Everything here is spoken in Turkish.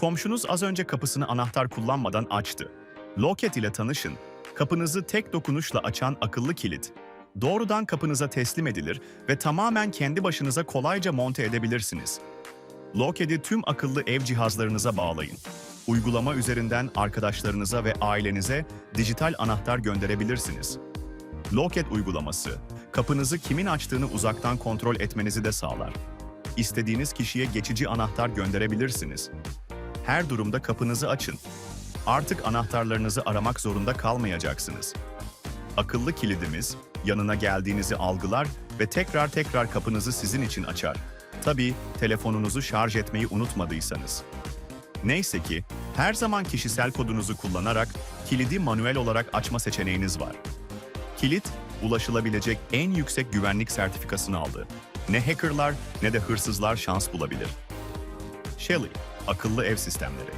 Komşunuz az önce kapısını anahtar kullanmadan açtı. Loket ile tanışın. Kapınızı tek dokunuşla açan akıllı kilit. Doğrudan kapınıza teslim edilir ve tamamen kendi başınıza kolayca monte edebilirsiniz. Lockheed'i tüm akıllı ev cihazlarınıza bağlayın. Uygulama üzerinden arkadaşlarınıza ve ailenize dijital anahtar gönderebilirsiniz. Lockheed uygulaması, kapınızı kimin açtığını uzaktan kontrol etmenizi de sağlar. İstediğiniz kişiye geçici anahtar gönderebilirsiniz. Her durumda kapınızı açın. Artık anahtarlarınızı aramak zorunda kalmayacaksınız. Akıllı kilidimiz yanına geldiğinizi algılar ve tekrar tekrar kapınızı sizin için açar. Tabii telefonunuzu şarj etmeyi unutmadıysanız. Neyse ki her zaman kişisel kodunuzu kullanarak kilidi manuel olarak açma seçeneğiniz var. Kilit, ulaşılabilecek en yüksek güvenlik sertifikasını aldı. Ne hackerlar ne de hırsızlar şans bulabilir. Shelly, akıllı ev sistemleri.